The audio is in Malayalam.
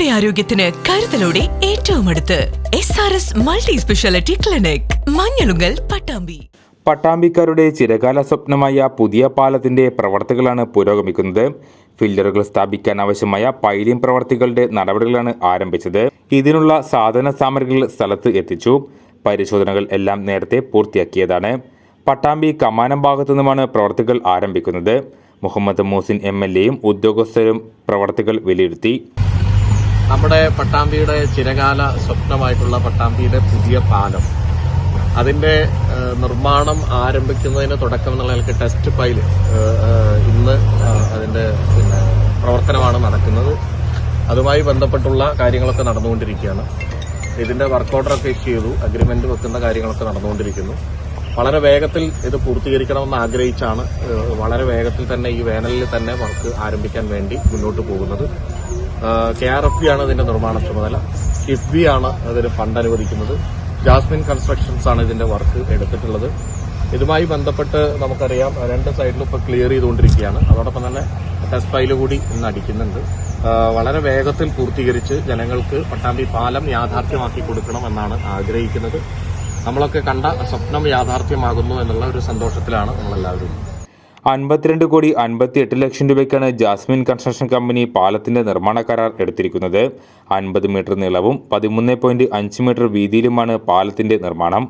നിങ്ങളുടെ ആരോഗ്യത്തിന് കരുതലോടെ ഏറ്റവും അടുത്ത് S R S multi speciality clinic Manjalungal Pattambi. പട്ടാമ്പിക്കാരുടെ ചിരകാല സ്വപ്നമായ പുതിയ പാലത്തിന്റെ പ്രവർത്തികളാണ് പുരോഗമിക്കുന്നത്. ഫില്ലറുകൾ സ്ഥാപിക്കാൻ ആവശ്യമായ പൈലിംഗ് പ്രവർത്തികളുടെ നടപടികളാണ് ആരംഭിച്ചത്. ഇതിനുള്ള സാധന സാമഗ്രികൾ സ്ഥലത്ത് എത്തിച്ചു. പരിശോധനകൾ എല്ലാം നേരത്തെ പൂർത്തിയാക്കിയതാണ്. പട്ടാമ്പി കമാനം ഭാഗത്തു നിന്നുമാണ് പ്രവർത്തികൾ ആരംഭിക്കുന്നത്. മുഹമ്മദ് മൂസിൻ എം എൽ എയും ഉദ്യോഗസ്ഥരും പ്രവർത്തികൾ വിലയിരുത്തി. നമ്മുടെ പട്ടാമ്പിയുടെ ചിരകാല സ്വപ്നമായിട്ടുള്ള പട്ടാമ്പിയുടെ പുതിയ പാലം. അതിന്റെ നിർമ്മാണം ആരംഭിക്കുന്നതിന് തുടക്കം എന്നുള്ള നിലയ്ക്ക് ടെസ്റ്റ് ഏഹ്, ഇന്ന് അതിന്റെ പിന്നെ പ്രവർത്തനമാണ് നടക്കുന്നത്. അതുമായി ബന്ധപ്പെട്ടുള്ള കാര്യങ്ങളൊക്കെ നടന്നുകൊണ്ടിരിക്കുകയാണ്. ഇതിന്റെ വർക്ക് ഓർഡറൊക്കെ ഇഷ്യൂ ചെയ്തു. അഗ്രിമെന്റ് വെക്കുന്ന കാര്യങ്ങളൊക്കെ നടന്നുകൊണ്ടിരിക്കുന്നു. വളരെ വേഗത്തിൽ ഇത് പൂർത്തീകരിക്കണമെന്ന് ആഗ്രഹിച്ചാണ് വളരെ വേഗത്തിൽ തന്നെ ഈ വേനലിൽ തന്നെ വർക്ക് ആരംഭിക്കാൻ വേണ്ടി മുന്നോട്ട് പോകുന്നത്. കെ ആർ എഫ് ബി ആണ് ഇതിന്റെ നിർമ്മാണ ചുമതല. കിഫ്ബി ആണ് അതിന് ഫണ്ട് അനുവദിക്കുന്നത്. ജാസ്മിൻ കൺസ്ട്രക്ഷൻസ് ആണ് ഇതിന്റെ വർക്ക് എടുത്തിട്ടുള്ളത്. ഇതുമായി ബന്ധപ്പെട്ട് നമുക്കറിയാം രണ്ട് സൈഡിലും ഇപ്പോൾ ക്ലിയർ ചെയ്തുകൊണ്ടിരിക്കുകയാണ്. അതോടൊപ്പം തന്നെ ടെസ്റ്റ് ഫയൽ കൂടി ഇന്ന് അടിക്കുന്നുണ്ട്. വളരെ വേഗത്തിൽ പൂർത്തീകരിച്ച് ജനങ്ങൾക്ക് പട്ടാമ്പി പാലം യാഥാർത്ഥ്യമാക്കി കൊടുക്കണം എന്നാണ് ആഗ്രഹിക്കുന്നത്. നമ്മളൊക്കെ കണ്ട സ്വപ്നം യാഥാർത്ഥ്യമാകുന്നു എന്നുള്ള ഒരു സന്തോഷത്തിലാണ് നമ്മളെല്ലാവരും. അൻപത്തിരണ്ട് കോടി അൻപത്തി എട്ട് ലക്ഷം രൂപയ്ക്കാണ് ജാസ്മിൻ കൺസ്ട്രക്ഷൻ കമ്പനി പാലത്തിന്റെ നിർമ്മാണ കരാർ എടുത്തിരിക്കുന്നത്. അൻപത് മീറ്റർ നീളവും പതിമൂന്ന് പോയിന്റ് അഞ്ച് മീറ്റർ വീതിയിലുമാണ് പാലത്തിന്റെ നിർമ്മാണം.